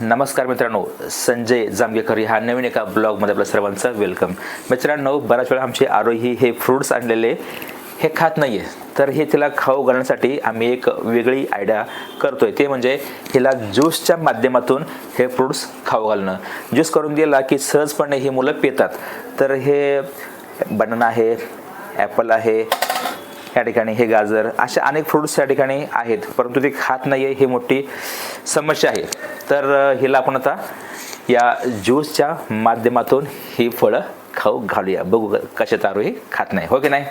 नमस्कार मित्रांनो संजय जांभेकर ह्या नवीन एका ब्लॉगमध्ये आपल्या सर्वांचं वेलकम. मित्रांनो बऱ्याच वेळा आमचे आरोही हे फ्रूट्स आणलेले हे खात नाही आहे तर हे तिला खाऊ घालण्यासाठी आम्ही एक वेगळी आयडिया करतोय. ते म्हणजे हिला ज्यूसच्या माध्यमातून हे फ्रूट्स खाऊ घालणं. ज्यूस करून दिला की सहजपणे ही मुलं पितात. तर हे बनाना आहे ॲपल आहे या ठिकाणी हे गाजर असे अनेक फ्रूट्स या ठिकाणी आहेत. परंतु ते खात नाही आहे ही मोठी समस्या आहे. तर हिला आपण आता या ज्यूसच्या माध्यमातून ही फळं खाऊ घालूया. बघू कशात आरोही खात नाही. हो की नाही?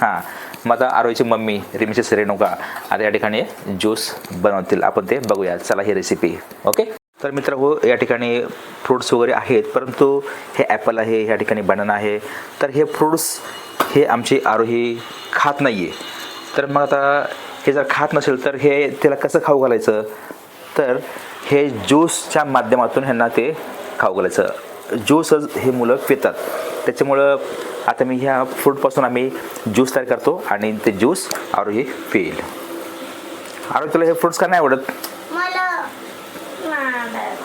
हां. मग आता आरोहीची मम्मी रिमिशेस रेणुका आता या ठिकाणी ज्यूस बनवतील. आपण ते बघूया. चला ही रेसिपी ओके तर मित्र हो या ठिकाणी फ्रूट्स वगैरे आहेत परंतु हे ॲपल आहे या ठिकाणी बनाना आहे. तर हे फ्रूट्स हे आमची आरोही खात नाही आहे तर मग आता हे जर खात नसेल तर हे त्याला कसं खाऊ घालायचं? तर हे ज्यूसच्या माध्यमातून ह्यांना ते खाऊ घालायचं. ज्यूसच हे मुलं पितात. त्याच्यामुळं आता मी ह्या फ्रूटपासून आम्ही ज्यूस तयार करतो आणि ते ज्यूस आरोही पिईल. आरोही तुला हे फ्रूट्स का नाही आवडत? मला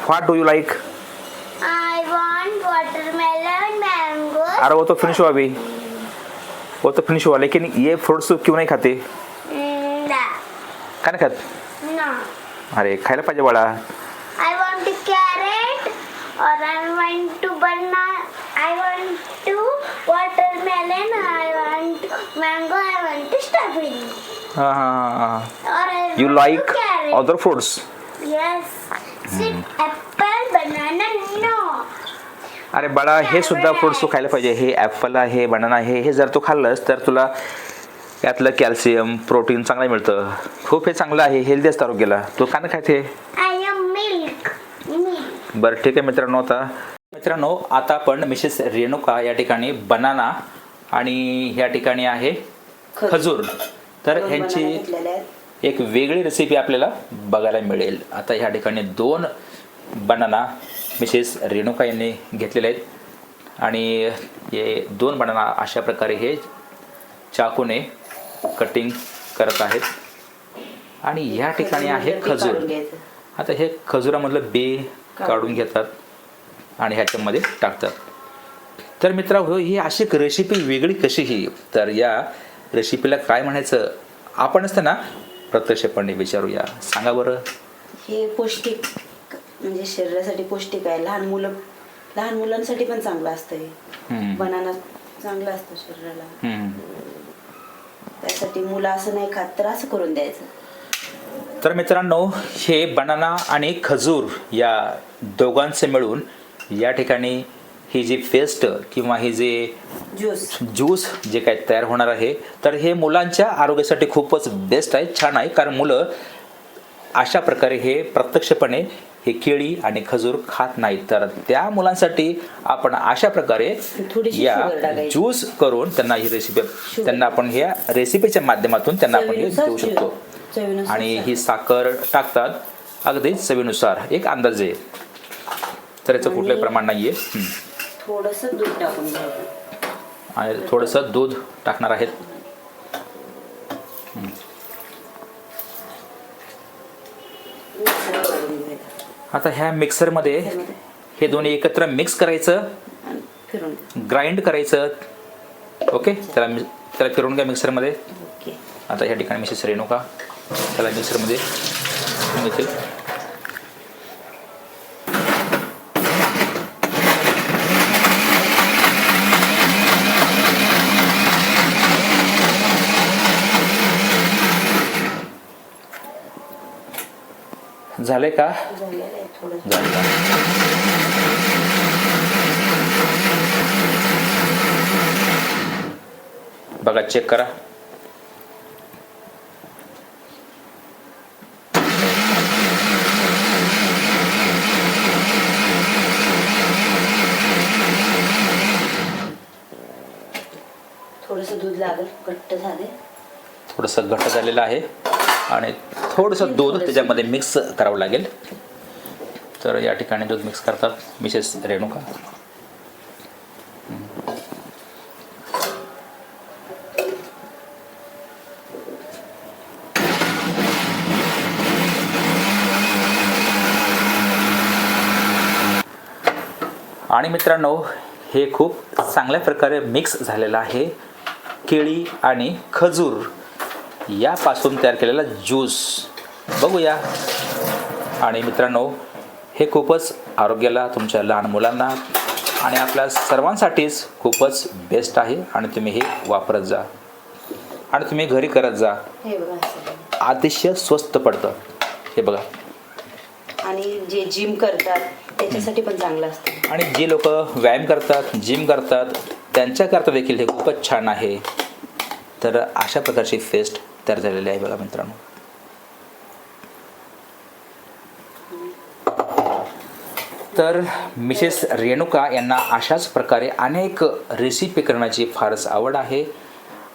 व्हॉट डू यू लाईक अरे वो तो फिनिश हुआ अभी. वो तो फिनिश हुआ लेकिन ये फ्रूट्स क्यों नहीं खाते? ना. का नाही खात? अरे खायला पाहिजे बाळा. आय वॉन्ट टू कॅरेट और I want to banana I want to watermelon I want mango I want to strawberry हा. You like other fruits yes apple banana no अरे बाळा हे सुद्धा फ्रुट्स तू खायला पाहिजे. हे ॲपल आहे बनाना आहे. हे जर तू खाल्लंस तर तुला यातलं कॅल्शियम प्रोटीन चांगलं मिळतं. खूप हे चांगलं आहे हेल्दी असतं आरोग्याला. तू का milk. Milk. बरं ठीक आहे मित्रांनो आता. मित्रांनो आता आपण मिसेस रेणुका या ठिकाणी बनाना आणि या ठिकाणी आहे खजूर. तर ह्यांची एक वेगळी रेसिपी आपल्याला बघायला मिळेल. आता ह्या ठिकाणी दोन बनाना मिसेस रेणुका यांनी घेतलेले आहेत. आणि हे दोन बनाना अशा प्रकारे हे चाकूने कटिंग करत आहेत. आणि ह्या ठिकाणी आहे खजूर. आता हे खजुरामधलं बे काढून घेतात आणि ह्याच्यामध्ये टाकतात. तर मित्रा हो ही अशी एक रेसिपी वेगळी कशी ही तर या रेसिपीला काय म्हणायचं? आपणच त्यांना प्रत्यक्षपणे विचारूया. सांगा बरं. हे पौष्टिक म्हणजे शरीरासाठी पौष्टिक आहे. लहान मुलं लहान मुलांसाठी पण चांगलं असतं हे. बनाना चांगलं असतं शरीराला. त्यासाठी मुलं असं नाही खात तर असं करून द्यायचं. तर मित्रांनो हे बनाना आणि खजूर या दोघांचे मिळून या ठिकाणी ही जी पेस्ट किंवा ही जे ज्यूस ज्यूस जे काय तयार होणार आहे तर हे मुलांच्या आरोग्यासाठी खूपच बेस्ट आहे छान आहे. कारण मुलं अशा प्रकारे हे प्रत्यक्षपणे हे केळी आणि खजूर खात नाहीत. तर त्या मुलांसाठी आपण अशा प्रकारे या. ज्यूस करून त्यांना ही रेसिपी त्यांना आपण ह्या रेसिपीच्या माध्यमातून त्यांना आपण हे देऊ शकतो. आणि. ही साखर टाकतात. अगदी चवीनुसार. एक अंदाजे. तर याचं कुठलंही प्रमाण नाहीये. थोडंसं दूध टाकून आणि थोडंसं दूध टाकणार आहेत. आता ह्या मिक्सरमध्ये हे दोन्ही एकत्र मिक्स करायचं. फिरून. ग्राइंड करायचं. ओके त्याला त्याला फिरवून घ्या मिक्सरमध्ये आता ह्या ठिकाणी मिसेस रेणुका त्याला मिक्सरमध्ये घेतील झाले का? बघा चेक करा. थोडंसं दूध लागेल घट्ट झाले. थोडंसं घट्ट झालेलं आहे. आणि थोडंसं दूध त्याच्यामध्ये मिक्स करावं लागेल. तर या ठिकाणी दूध मिक्स करतात मिसेस रेणुका. आणि मित्रांनो हे खूप चांगल्या प्रकारे मिक्स झालेलं आहे. केळी आणि खजूर यापासून तयार केलेला ज्यूस बघूया. आणि मित्रांनो हे खूपच आरोग्याला तुमच्या लहान मुलांना आणि आपल्या सर्वांसाठीच खूपच बेस्ट आहे आणि तुम्ही हे वापरत जा. आणि तुम्ही घरी करत जा. हे. अतिशय स्वस्त पडतं. हे बघा. आणि जे जिम करतात त्याच्यासाठी पण चांगलं असतं. आणि जे लोक व्यायाम करतात जिम करतात त्यांच्याकरता देखील हे खूपच छान आहे. तर अशा प्रकारची फेस्ट तयार झालेली आहे बघा मित्रांनो. तर मिसेस रेणुका यांना अशाच प्रकारे अनेक रेसिपी करण्याची फारच आवड आहे.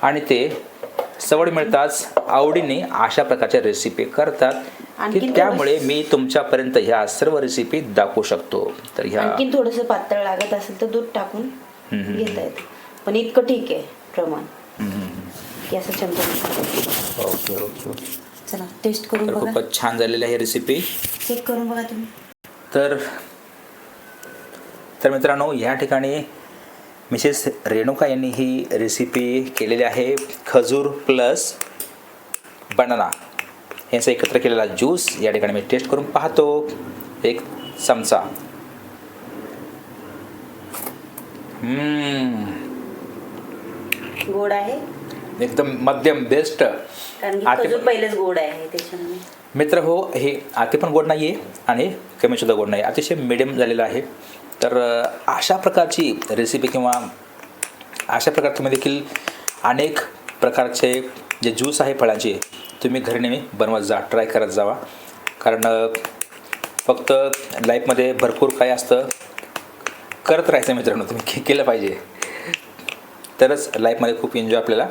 आणि ते सवड मिळताच आवडीने अशा प्रकारच्या रेसिपी करतात. की त्यामुळे मी तुमच्यापर्यंत ह्या सर्व रेसिपी दाखवू शकतो. तर ह्या आणखीन थोडंसं पातळ लागत असेल तर दूध टाकून घेता येतं. पण इतकं ठीक आहे प्रमाण. की असं चमचा ओके ओके चला टेस्ट करून खूपच छान झालेली आहे रेसिपी चेक करून बघा तुम्ही. तर तर मित्रांनो ह्या ठिकाणी मिसेस रेणुका यांनी ही रेसिपी केलेली आहे. खजूर प्लस बनाना यांचा एकत्र केलेला ज्यूस या ठिकाणी मी टेस्ट करून पाहतो. एक चमचा. हम्म, गोड आहे. एकदम मध्यम बेस्ट आते- पहिलेच गोड आहे मित्र हो हे अति पण गोड नाही आहे आणि कमी सुद्धा गोड नाही अतिशय मिडियम झालेलं आहे. तर अशा प्रकारची रेसिपी किंवा अशा प्रकार तुम्ही देखील अनेक प्रकारचे जे ज्यूस आहे फळांचे तुम्ही घरी नेहमी बनवत जा ट्राय करत जावा. कारण फक्त लाईफमध्ये भरपूर काय असतं. करत राहायचं मित्रांनो तुम्ही के- केलं पाहिजे. तरच लाईफमध्ये खूप एन्जॉय आपल्याला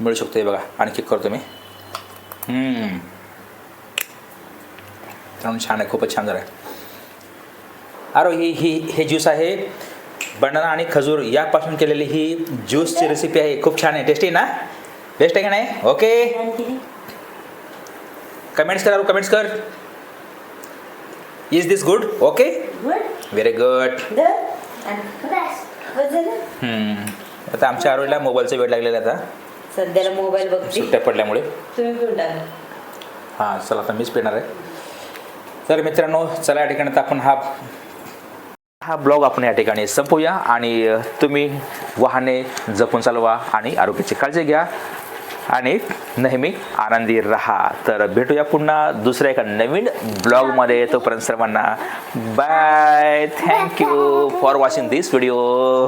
मिळू शकतो हे बघा आणखी करतो मी. मित्रांनो छान आहे खूपच छान झालं. आहे अरे ही ही हे ज्यूस आहे. बनाना आणि खजूर यापासून केलेली ही ज्यूसची रेसिपी आहे. खूप छान आहे. टेस्टी ना? बेस्ट आहे का नाही? ओके कमेंट्स कर कमेंट्स कर. Is this good okay very good आता आमच्या आरोग्याला मोबाईलचा वेळ लागलेला आता. सध्याला मोबाईल बघते. सुट्ट्या पडल्यामुळे. हां चला आता मीच पिणार आहे. तर मित्रांनो चला या ठिकाणी आपण हा हा ब्लॉग आपण या ठिकाणी संपूया आणि तुम्ही वाहने जपून चालवा आणि आरोग्याची काळजी घ्या आणि नेहमी आनंदी राहा. तर भेटूया पुन्हा दुसऱ्या एका नवीन ब्लॉगमध्ये. तोपर्यंत सर्वांना bye thank you for watching this video